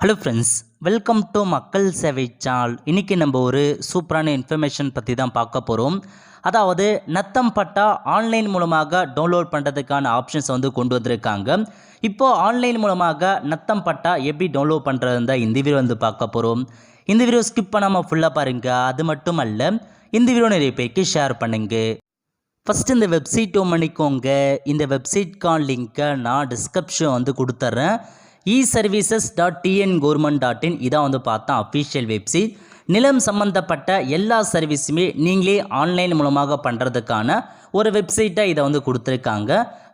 Hello friends welcome to மக்கள் சேவை channel இன்றைக்கி நம்ம ஒரு சூப்பரான இன்ஃபர்மேஷன் பற்றி தான் பார்க்க போகிறோம் அதாவது நத்தம் பட்டா ஆன்லைன் மூலமாக டவுன்லோட் பண்ணுறதுக்கான ஆப்ஷன்ஸ் வந்து கொண்டு வந்திருக்காங்க. இப்போது ஆன்லைன் மூலமாக நத்தம் பட்டா எப்படி டவுன்லோட் பண்ணுறது தான் இந்த வீடியோ வந்து பார்க்க போகிறோம் இந்த வீடியோ ஸ்கிப் பண்ணாமல் ஃபுல்லாக பாருங்கள் அது மட்டும் அல்ல இந்த வீடியோ நிறைய பேருக்கு ஷேர் பண்ணுங்கள் ஃபஸ்ட்டு இந்த வெப்சைட் ஓம் பண்ணிக்கோங்க. இந்த வெப்சைட்கான லிங்க்கை நான் டிஸ்கிரிப்ஷன் வந்து கொடுத்துட்றேன் e services dot TN government dot in இதான் வந்து பார்த்தா அஃபிஷியல் வெப்சைட் நிலம் சம்மந்தப்பட்ட எல்லா சர்வீஸுமே நீங்களே ஆன்லைன் மூலமாக பண்ணுறதுக்கான ஒரு வெப்சைட்டை இதை வந்து கொடுத்துருக்காங்க.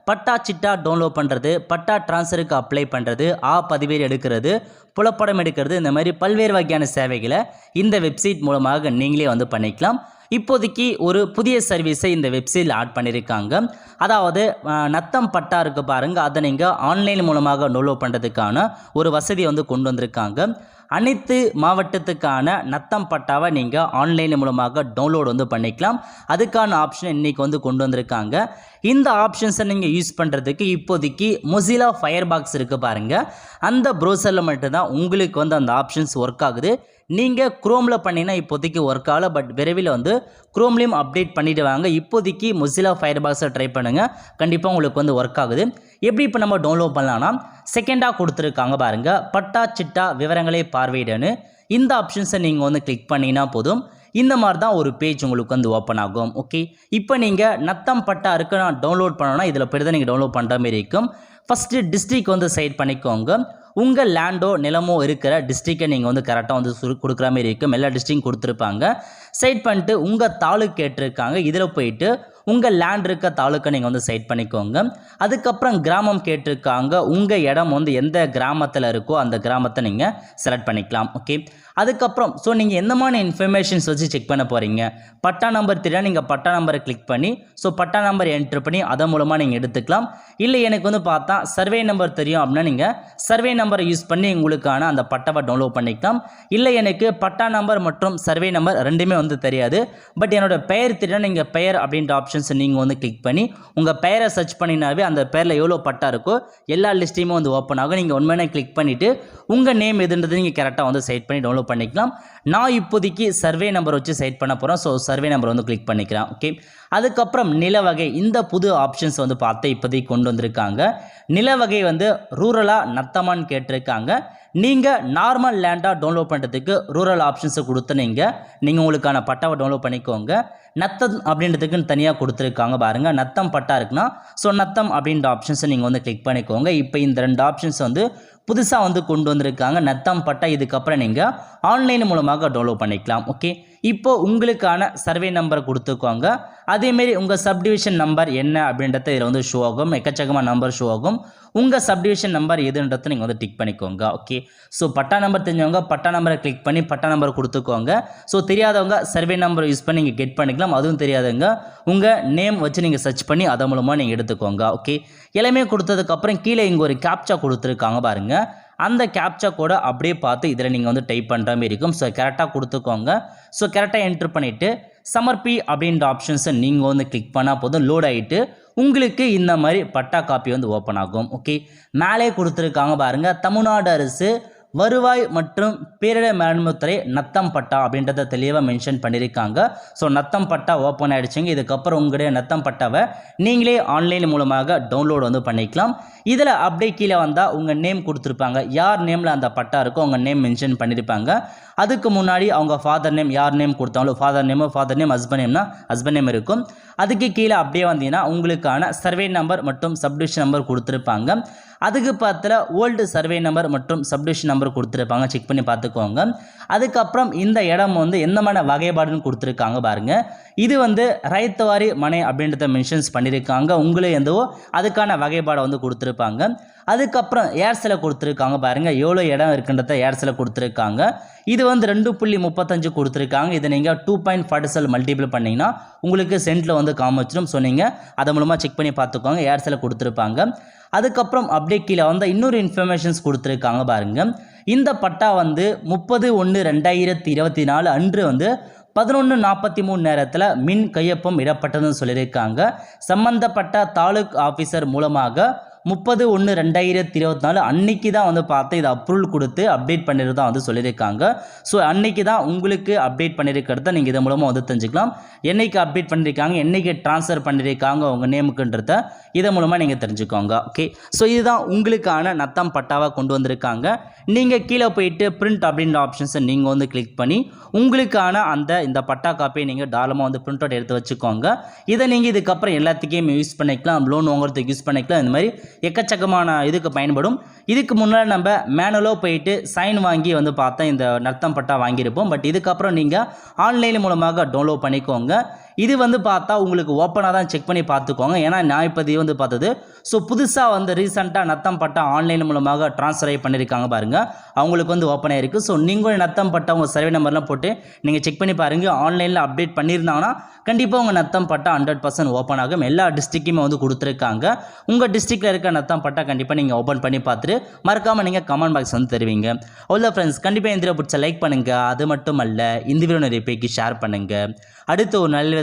பட்டா சிட்டா டவுன்லோட் பண்ணுறது பட்டா ட்ரான்ஸ்ஃபருக்கு அப்ளை பண்ணுறது ஆ பதிவேறு எடுக்கிறது புலப்படம் எடுக்கிறது இந்த மாதிரி பல்வேறு வகையான சேவைகளை இந்த வெப்சைட் மூலமாக நீங்களே வந்து பண்ணிக்கலாம். இப்போதைக்கு ஒரு புதிய சர்வீஸை இந்த வெப்சைட்டில் ஆட் பண்ணியிருக்காங்க அதாவது நத்தம் பட்டா இருக்கு பாருங்க. அதை நீங்கள் ஆன்லைன் மூலமாக டவுன்லோட் பண்ணுறதுக்கான ஒரு வசதியை வந்து கொண்டு வந்திருக்காங்க. அனைத்து மாவட்டத்துக்கான நத்தம் பட்டாவை நீங்கள் ஆன்லைன் மூலமாக டவுன்லோட் வந்து பண்ணிக்கலாம். அதுக்கான ஆப்ஷன் இன்றைக்கி வந்து கொண்டு வந்திருக்காங்க. இந்த ஆப்ஷன்ஸை நீங்கள் யூஸ் பண்ணுறதுக்கு இப்போதைக்கு மொசிலா ஃபயர் பாக்ஸ் இருக்குது பாருங்கள் அந்த ப்ரௌசரில் மட்டும்தான் உங்களுக்கு வந்து அந்த ஆப்ஷன்ஸ் ஒர்க் ஆகுது. நீங்கள் குரோமில் பண்ணினா இப்போதைக்கு ஒர்க் ஆகலை. பட் விரைவில் வந்து குரோம்லேயும் அப்டேட் பண்ணிட்டு வாங்க. இப்போதைக்கு மொசிலா ஃபயர் பாக்ஸை ட்ரை பண்ணுங்கள் கண்டிப்பாக உங்களுக்கு வந்து ஒர்க் ஆகுது. எப்படி இப்போ நம்ம டவுன்லோட் பண்ணலாம்னா செகண்டாக கொடுத்துருக்காங்க பாருங்கள் பட்டா சிட்டா விவரங்களை பார்வையிடன்னு. இந்த ஆப்ஷன்ஸை நீங்கள் வந்து கிளிக் பண்ணினா போதும். இந்த மாதிரி தான் ஒரு பேஜ் உங்களுக்கு வந்து ஓப்பன் ஆகும். ஓகே இப்போ நீங்கள் நத்தம் பட்டா இருக்கு நான் டவுன்லோட் பண்ணணும்னா இதில் போய் தான் நீங்கள் டவுன்லோட் பண்ணுற மாதிரி இருக்கும். ஃபஸ்ட்டு டிஸ்ட்ரிக் வந்து சைட் பண்ணிக்கோங்க. உங்கள் லேண்டோ நிலமோ இருக்கிற டிஸ்ட்ரிக்டை நீங்கள் வந்து கரெக்டாக வந்து சுரு கொடுக்குற மாதிரி இருக்கும். எல்லா டிஸ்ட்ரிக்கும் கொடுத்துருப்பாங்க. சைட் பண்ணிட்டு உங்கள் தாலுக்கு கேட்டிருக்காங்க. இதில் போயிட்டு உங்கள் லேண்ட் இருக்க தாலுக்கை நீங்கள் வந்து சைட் பண்ணிக்கோங்க. அதுக்கப்புறம் கிராமம் கேட்டிருக்காங்க. உங்கள் இடம் வந்து எந்த கிராமத்தில் இருக்கோ அந்த கிராமத்தை நீங்கள் செலக்ட் பண்ணிக்கலாம். ஓகே அதுக்கப்புறம் ஸோ நீங்கள் எந்த மாதிரி இன்ஃபர்மேஷன்ஸ் வச்சு செக் பண்ண போகிறீங்க பட்டா நம்பர் தெரியா நீங்கள் பட்டா நம்பரை கிளிக் பண்ணி ஸோ பட்டா நம்பர் என்ட்ரு பண்ணி அதன் மூலமாக நீங்கள் எடுத்துக்கலாம். இல்லை எனக்கு வந்து பார்த்தா சர்வே நம்பர் தெரியும் அப்படின்னா நீங்கள் சர்வே நம்பரை யூஸ் பண்ணி உங்களுக்கான அந்த பட்டாவை டவுன்லோட் பண்ணிக்கலாம். இல்லை எனக்கு பட்டா நம்பர் மற்றும் சர்வே நம்பர் ரெண்டுமே வந்து தெரியாது. பட் என்னோட பெயர் தெரியும் நீங்கள் பெயர் அப்படின்ற ஆப்ஷன்ஸ் நீங்கள் வந்து கிளிக் பண்ணி உங்கள் பெயரை சர்ச் பண்ணினாவே அந்த பெயரில் எவ்வளோ பட்டா இருக்கோ எல்லா லிஸ்ட்டையுமே வந்து ஓப்பன் ஆகும். நீங்கள் உண்மையான கிளிக் பண்ணிவிட்டு உங்கள் நேம் எதுன்றது நீங்கள் கரெக்டாக வந்து செட் பண்ணி டவுன்லோட் பண்ணிக்கலாம். நான் இப்போதைக்கு சர்வே நம்பர் வச்சு செட் பண்ண போகிறேன் ஸோ சர்வே நம்பர் வந்து கிளிக் பண்ணிக்கிறேன் ஓகே அதுக்கப்புறம் நில வகை இந்த புது ஆப்ஷன்ஸ் வந்து பார்த்து இப்போதைக்கு கொண்டு வந்திருக்காங்க. நில வகை வந்து ரூரலாக நத்தமான்னு கேட்டிருக்காங்க. நீங்கள் நார்மல் லேண்டாக டவுன்லோட் பண்ணுறதுக்கு ரூரல் ஆப்ஷன்ஸை கொடுத்து நீங்கள் நீங்கள் உங்களுக்கான பட்டாவை டவுன்லோட் பண்ணிக்கோங்க. நத்தம் அப்படின்றதுக்குன்னு தனியாக கொடுத்துருக்காங்க பாருங்கள் நத்தம் பட்டா இருக்குன்னா ஸோ நத்தம் அப்படின்ற ஆப்ஷன்ஸை நீங்கள் வந்து கிளிக் பண்ணிக்கோங்க. இப்போ இந்த ரெண்டு ஆப்ஷன்ஸ் வந்து புதுசாக வந்து கொண்டு வந்திருக்காங்க. நத்தம் பட்டா இதுக்கப்புறம் நீங்கள் ஆன்லைன் மூலமாக டவுன்லோட் பண்ணிக்கலாம். ஓகே இப்போ உங்களுக்கான சர்வே நம்பர் கொடுத்துக்கோங்க. அதேமாரி உங்கள் சப்டிவிஷன் நம்பர் என்ன அப்படின்றத இதில் வந்து ஷோ ஆகும். எக்கச்சக்கமாக நம்பர் ஷோ ஆகும். உங்கள் சப்டிவிஷன் நம்பர் எதுன்றதை நீங்கள் வந்து டிக் பண்ணிக்கோங்க. ஓகே ஸோ பட்டா நம்பர் தெரிஞ்சவங்க பட்டா நம்பரை கிளிக் பண்ணி பட்டா நம்பர் கொடுத்துக்கோங்க. ஸோ தெரியாதவங்க சர்வே நம்பரை யூஸ் பண்ணி நீங்கள் கெட் பண்ணிக்கலாம். அதுவும் தெரியாதவங்க உங்கள் நேம் வச்சு நீங்கள் சர்ச் பண்ணி அதன் மூலமாக நீங்கள் எடுத்துக்கோங்க. ஓகே எல்லாமே கொடுத்ததுக்கப்புறம் கீழே இங்கே ஒரு கேப்சா கொடுத்துருக்காங்க பாருங்கள் அந்த கேப்சா கூட அப்படியே பார்த்து இதில் நீங்கள் வந்து டைப் பண்ணுற மாதிரி இருக்கும். ஸோ கரெக்டாக கொடுத்துக்கோங்க. ஸோ கரெக்டாக என்ட்ரு பண்ணிவிட்டு சமர்ப்பி அப்படின்ற ஆப்ஷன்ஸை நீங்கள் வந்து கிளிக் பண்ணால் போதும். லோட் ஆகிட்டு உங்களுக்கு இந்த மாதிரி பட்டா காப்பி வந்து ஓப்பன் ஆகும். ஓகே மேலே கொடுத்துருக்காங்க பாருங்கள் தமிழ்நாடு அரசு வருவாய் மற்றும் பேரிட மேலாண்மைத்துறை நத்தம் பட்டா அப்படின்றத தெளிவாக மென்ஷன் பண்ணியிருக்காங்க. ஸோ நத்தம் பட்டா ஓப்பன் ஆகிடுச்சிங்க இதுக்கப்புறம் உங்களுடைய நத்தம் பட்டாவை நீங்களே ஆன்லைன் மூலமாக டவுன்லோட் வந்து பண்ணிக்கலாம். இதில் அப்படியே கீழே வந்தால் உங்கள் நேம் கொடுத்துருப்பாங்க. யார் நேமில் அந்த பட்டா இருக்கோ உங்கள் நேம் மென்ஷன் பண்ணியிருப்பாங்க. அதுக்கு முன்னாடி அவங்க ஃபாதர் நேம் யார் நேம் கொடுத்தாங்களோ ஃபாதர் நேமோ ஃபாதர் நேம் ஹஸ்பண்ட் நேம்னா ஹஸ்பண்ட் நேம் இருக்கும். அதுக்கு கீழே அப்படியே வந்தீங்கன்னா உங்களுக்கான சர்வே நம்பர் மற்றும் சப்டிவிஷன் நம்பர் கொடுத்துருப்பாங்க. அதுக்கு பக்கத்தில் ஓல்டு சர்வே நம்பர் மற்றும் சப்டிஷன் நம்பர் கொடுத்துருப்பாங்க. செக் பண்ணி பார்த்துக்கோங்க. அதுக்கப்புறம் இந்த இடம் வந்து எந்த மாதிரி வகைப்பாடுன்னு கொடுத்துருக்காங்க பாருங்கள் இது வந்து ரைத்தவாரி மனை அப்படின்றத மென்ஷன்ஸ் பண்ணியிருக்காங்க. உங்களே எந்தவோ அதுக்கான வகைப்பாடை வந்து கொடுத்துருப்பாங்க. அதுக்கப்புறம் ஏர்செலை கொடுத்துருக்காங்க பாருங்கள் எவ்வளோ இடம் இருக்குன்றத ஏர்செலை கொடுத்துருக்காங்க. இது வந்து ரெண்டு புள்ளி முப்பத்தஞ்சு கொடுத்துருக்காங்க. இதை நீங்கள் டூ பாயிண்ட் ஃபார்ட்டி செல் மல்டிபிள் பண்ணிங்கன்னா உங்களுக்கு சென்ட்டில் வந்து காமிச்சிடும் ஸோ நீங்கள் அதை மூலமாக செக் பண்ணி பார்த்துக்கோங்க. ஏர்செலை கொடுத்துருப்பாங்க. அதுக்கப்புறம் அப்படியே கீழே வந்து இன்னொரு இன்ஃபர்மேஷன்ஸ் கொடுத்துருக்காங்க பாருங்கள் இந்த பட்டா வந்து முப்பது ஒன்று ரெண்டாயிரத்தி இருபத்தி நாலு அன்று வந்து பதினொன்று நாற்பத்தி மூணு நேரத்தில் மின் கையொப்பம் இடப்பட்டதுன்னு சொல்லியிருக்காங்க. சம்பந்தப்பட்ட தாலுக் ஆஃபீஸர் மூலமாக முப்பது ஒன்று ரெண்டாயிரத்தி இருபத்தி நாலு அன்னைக்கு தான் வந்து பார்த்து இதை அப்ரூவல் கொடுத்து அப்டேட் பண்ணிருந்தா வந்து சொல்லியிருக்காங்க. ஸோ அன்னைக்கு தான் உங்களுக்கு அப்டேட் பண்ணியிருக்கிறத நீங்கள் இது மூலமாக வந்து தெரிஞ்சுக்கலாம். என்னைக்கு அப்டேட் பண்ணியிருக்காங்க என்னைக்கு ட்ரான்ஸ்ஃபர் பண்ணியிருக்காங்க உங்கள் நேமுக்குன்றத இதன் மூலமாக நீங்கள் தெரிஞ்சுக்கோங்க ஓகே ஸோ இதுதான் உங்களுக்கான நத்தம் பட்டாவாக கொண்டு வந்திருக்காங்க. நீங்கள் கீழே போயிட்டு பிரிண்ட் அப்படின்ற ஆப்ஷன்ஸை நீங்கள் வந்து கிளிக் பண்ணி உங்களுக்கான அந்த இந்த பட்டா காப்பியை நீங்கள் தாராளமாக வந்து பிரிண்ட் அவுட் எடுத்து வச்சுக்கோங்க. இதை நீங்கள் இதுக்கப்புறம் எல்லாத்துக்கும் யூஸ் பண்ணிக்கலாம். லோன் வாங்குறதுக்கு யூஸ் பண்ணிக்கலாம். இந்த மாதிரி எக்கச்சக்கமான இதுக்கு பயன்படும். இதுக்கு முன்னால் நம்ம மேனுவலாக போயிட்டு சைன் வாங்கி வந்து பார்த்தா இந்த நர்த்தம் பட்டா வாங்கியிருப்போம். பட் இதுக்கப்புறம் நீங்கள் ஆன்லைன் மூலமாக டவுன்லோட் பண்ணிக்கோங்க. இது வந்து பார்த்தா உங்களுக்கு ஓப்பனாக தான் செக் பண்ணி பார்த்துக்கோங்க. ஏன்னா நான் இப்போ இது வந்து பார்த்தது ஸோ புதுசாக வந்து ரீசெண்டாக நத்தம் பட்டா ஆன்லைன் மூலமாக ட்ரான்ஸ்ஃபர் பண்ணியிருக்காங்க பாருங்கள் அவங்களுக்கு வந்து ஓப்பனாக இருக்குது ஸோ நீங்களும் நத்தம் பட்டா உங்கள் சர்வே நம்பர்லாம் போட்டு நீங்கள் செக் பண்ணி பாருங்கள் ஆன்லைனில் அப்டேட் பண்ணியிருந்தாங்கன்னா கண்டிப்பாக உங்கள் natham patta hundred percent open ஆகும். எல்லா டிஸ்ட்ரிக்ட்டுமே வந்து கொடுத்துருக்காங்க. உங்கள் டிஸ்ட்ரிக்டில் இருக்க நத்தம் பட்டா கண்டிப்பாக நீங்கள் ஓப்பன் பண்ணி பார்த்துட்டு மறக்காமல் நீங்கள் கமெண்ட் பாக்ஸ் வந்து தருவீங்க. அவ்வளோ ஃப்ரெண்ட்ஸ் கண்டிப்பாக இந்த பிடிச்ச லைக் பண்ணுங்கள் அது மட்டும் அல்ல இந்த வீடியோ நிறைய பேருக்கு ஷேர் பண்ணுங்கள் அடுத்து ஒரு நல்ல